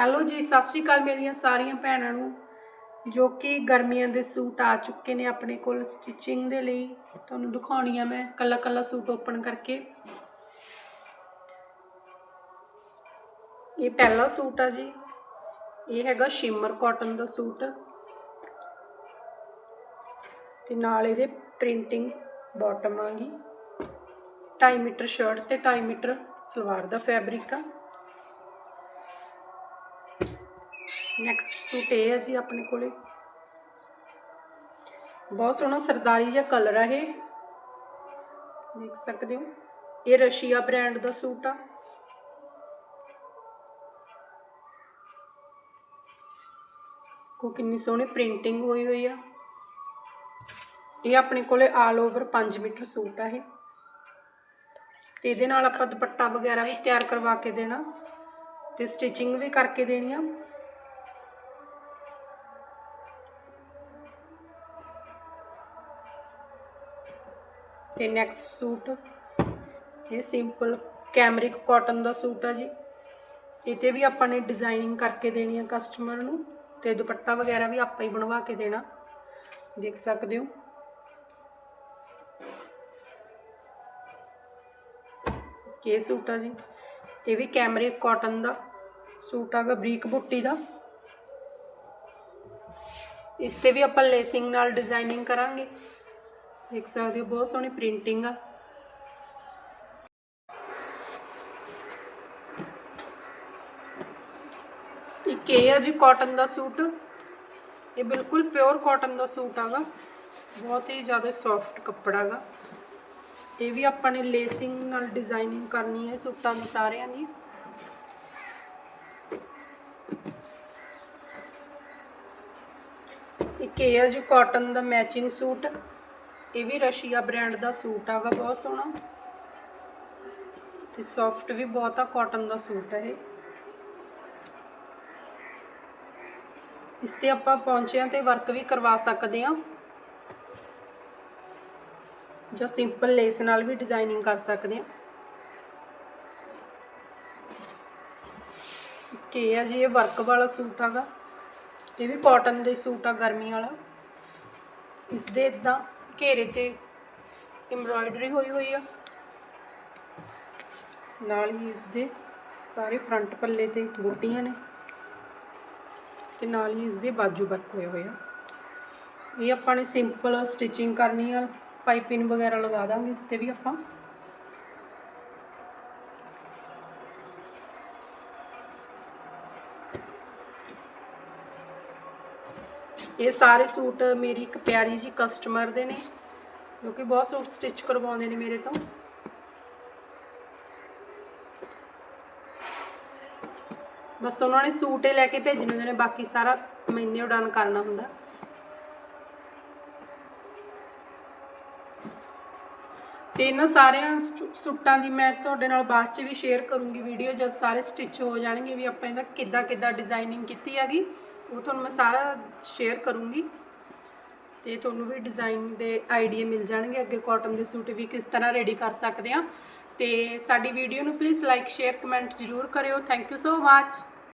Hello ਜੀ, ਸਤਿ ਸ਼੍ਰੀ ਅਕਾਲ ਮੇਰੀਆਂ ਸਾਰੀਆਂ ਭੈਣਾਂ ਨੂੰ, ਜੋ ਕਿ ਗਰਮੀਆਂ ਦੇ ਸੂਟ ਆ ਚੁੱਕੇ ਨੇ ਆਪਣੇ ਕੋਲ ਸਟਿਚਿੰਗ ਦੇ ਲਈ। ਤੁਹਾਨੂੰ ਦਿਖਾਉਣੀ ਆ ਮੈਂ ਕੱਲਾ ਕੱਲਾ ਸੂਟ ਓਪਨ ਕਰਕੇ। ਇਹ ਪਹਿਲਾ ਸੂਟ ਆ ਜੀ। ਇਹ ਹੈਗਾ ਸ਼ਿਮਰ ਕਾਟਨ ਦਾ ਸੂਟ। ਤੇ ਨਾਲ ਇਹਦੇ ਪ੍ਰਿੰਟਿੰਗ ਬਾਟਮ ਆ ਗਈ। 2.5 ਮੀਟਰ ਸ਼ਰਟ ਤੇ 2.5 ਮੀਟਰ ਸਲਵਾਰ ਦਾ ਫੈਬਰਿਕ ਆ। ਨੈਕਸਟ ਸੂਟ ਇਹ ਹੈ ਜੀ ਆਪਣੇ ਕੋਲੇ। ਬਹੁਤ ਸੋਹਣਾ ਸਰਦਾਰੀ ਜਿਹਾ ਕਲਰ ਆ ਇਹ। ਦੇਖ ਸਕਦੇ ਹੋ। ਇਹ ਰਸ਼ੀਆ ਬ੍ਰਾਂਡ ਦਾ ਸੂਟ ਆ। ਕੋ ਕਿੰਨੀ ਸੋਹਣੀ ਪ੍ਰਿੰਟਿੰਗ ਹੋਈ ਹੋਈ ਆ। ਇਹ ਆਪਣੇ ਕੋਲੇ ਆਲ ਓਵਰ 5 ਮੀਟਰ ਸੂਟ ਆ ਇਹ। ਤੇ ਇਹਦੇ ਨਾਲ ਆਪਾਂ ਦੁਪੱਟਾ ਵਗੈਰਾ ਵੀ ਤਿਆਰ ਕਰਵਾ ਕੇ ਦੇਣਾ। ਤੇ ਸਟਿਚਿੰਗ ਵੀ ਕਰਕੇ ਦੇਣੀ ਆ। ਤੇ ਨੈਕਸਟ ਸੂਟ, ਇਹ ਸਿੰਪਲ ਕੈਮਰਿਕ ਕਾਟਨ ਦਾ ਸੂਟ ਆ ਜੀ। ਇਹ ਤੇ ਵੀ ਆਪਾਂ ਨੇ ਡਿਜ਼ਾਈਨਿੰਗ ਕਰਕੇ ਦੇਣੀ ਆ ਕਸਟਮਰ ਨੂੰ ਤੇ ਦੁਪੱਟਾ ਵਗੈਰਾ ਵੀ ਆਪਾਂ ਹੀ ਬਣਵਾ ਕੇ ਦੇਣਾ। ਦੇਖ ਸਕਦੇ ਹੋ। ਕੇ ਸੂਟ ਆ ਜੀ। ਇਹ ਵੀ ਕੈਮਰਿਕ ਕਾਟਨ ਦਾ ਸੂਟ ਆਗਾ, ਬਰੀਕ ਬੁੱਟੀ ਦਾ। ਇਸ ਤੇ ਵੀ ਆਪਾਂ ਲੇਸਿੰਗ ਨਾਲ ਡਿਜ਼ਾਈਨਿੰਗ ਕਰਾਂਗੇ। ਦੇਖ ਸਕਦੇ ਹੋ, ਬਹੁਤ ਸੋਹਣੀ ਪ੍ਰਿੰਟਿੰਗ ਆ। ਇੱਕ ਇਹ ਆ ਜੀ ਕਾਟਨ ਦਾ ਸੂਟ। ਇਹ ਬਿਲਕੁਲ ਪਿਓਰ ਕਾਟਨ ਦਾ ਸੂਟ ਆਗਾ। ਬਹੁਤ ਹੀ ਜ਼ਿਆਦਾ ਸੌਫਟ ਕੱਪੜਾ ਹੈਗਾ ਇਹ ਵੀ ਆਪਾਂ ਨੇ ਲੇਸਿੰਗ ਨਾਲ ਡਿਜ਼ਾਈਨਿੰਗ ਕਰਨੀ ਹੈ ਸੂਟਾਂ ਦੀ ਸਾਰਿਆਂ ਦੀ। ਇੱਕ ਇਹ ਹੈ ਜੀ ਕਾਟਨ ਦਾ ਮੈਚਿੰਗ ਸੂਟ। ਇਹ ਵੀ ਰਸ਼ੀਆ ਬ੍ਰਾਂਡ ਦਾ ਸੂਟ ਆਗਾ, ਬਹੁਤ ਸੋਹਣਾ। ਤੇ ਸੌਫਟ ਵੀ ਬਹੁਤ ਆ ਕਾਟਨ ਦਾ ਸੂਟ ਹੈ ਇਹ। ਇਸ ਤੇ ਆਪਾਂ ਪੌਂਚਿਆਂ ਤੇ ਵਰਕ ਵੀ ਕਰਵਾ ਸਕਦੇ ਹਾਂ। ਜਾਂ ਸਿੰਪਲ ਲੇਸ ਨਾਲ ਵੀ ਡਿਜ਼ਾਈਨਿੰਗ ਕਰ ਸਕਦੇ ਹਾਂ। ਕਿ ਆ ਜੀ, ਇਹ ਵਰਕ ਵਾਲਾ ਸੂਟ ਹੈਗਾ ਇਹ ਵੀ ਕਾਟਨ ਦੇ ਸੂਟ ਆ, ਗਰਮੀ ਵਾਲਾ। ਇਸ ਦੇ ਇਦਾਂ ਘੇਰੇ ਤੇ ਐਮਬ੍ਰਾਇਡਰੀ ਹੋਈ ਹੋਈ ਆ। ਨਾਲ ਹੀ ਇਸ ਦੇ ਸਾਰੇ ਫਰੰਟ ਪੱਲੇ ਤੇ ਬੂਟੀਆਂ ਨੇ ਤੇ ਨਾਲ ਹੀ ਇਸ ਦੇ ਬਾਜੂ ਵਰਕ ਹੋਏ ਹੋਏ ਆ। ਇਹ ਆਪਾਂ ਨੇ ਸਿੰਪਲ ਸਟਿਚਿੰਗ ਕਰਨੀ ਆ ਪਾਈਪਿੰਗ ਵਗੈਰਾ ਲਗਾ ਦਾਂਗੇ, ਇਸ ਤੇ ਵੀ ਆਪਾਂ ਇਹ ਸਾਰੇ ਸੂਟ ਮੇਰੀ ਇੱਕ ਪਿਆਰੀ ਜੀ ਕਸਟਮਰ ਦੇ ਨੇ, ਜੋ ਕਿ ਬਹੁਤ ਸੂਟ ਸਟਿਚ ਕਰਵਾਉਂਦੇ ਨੇ ਮੇਰੇ ਤੋਂ। ਬਸ ਉਹਨਾਂ ਨੇ ਸੂਟ ਹੀ ਲੈ ਕੇ ਭੇਜਣੇ ਹੁੰਦੇ ਨੇ ਬਾਕੀ ਸਾਰਾ ਮੈਨੇ ਡਨ ਕਰਨਾ ਹੁੰਦਾ। ਤੇ ਇਹਨਾਂ ਸਾਰਿਆਂ ਸੂਟਾਂ ਦੀ ਮੈਂ ਤੁਹਾਡੇ ਨਾਲ ਬਾਅਦ ਚ ਵੀ ਸ਼ੇਅਰ ਕਰੂੰਗੀ ਵੀਡੀਓ ਜਦ ਸਾਰੇ ਸਟਿਚ ਹੋ ਜਾਣਗੇ ਵੀ ਆਪਾਂ ਇਹਦਾ ਕਿੱਦਾਂ ਕਿੱਦਾਂ ਡਿਜ਼ਾਈਨਿੰਗ ਕੀਤੀ ਹੈਗੀ। ਉਹ ਤੁਹਾਨੂੰ ਮੈਂ ਸਾਰਾ ਸ਼ੇਅਰ ਕਰੂੰਗੀ ਤੇ ਤੁਹਾਨੂੰ ਵੀ ਡਿਜ਼ਾਈਨ ਦੇ ਆਈਡੀਆ ਮਿਲ ਜਾਣਗੇ, ਅੱਗੇ ਕਾਟਨ ਦੇ ਸੂਟ ਵੀ ਕਿਸ ਤਰ੍ਹਾਂ ਰੈਡੀ ਕਰ ਸਕਦੇ ਆ ਤੇ ਸਾਡੀ ਵੀਡੀਓ ਨੂੰ ਪਲੀਜ਼ ਲਾਈਕ ਸ਼ੇਅਰ ਕਮੈਂਟ ਜ਼ਰੂਰ ਕਰਿਓ। Thank you so much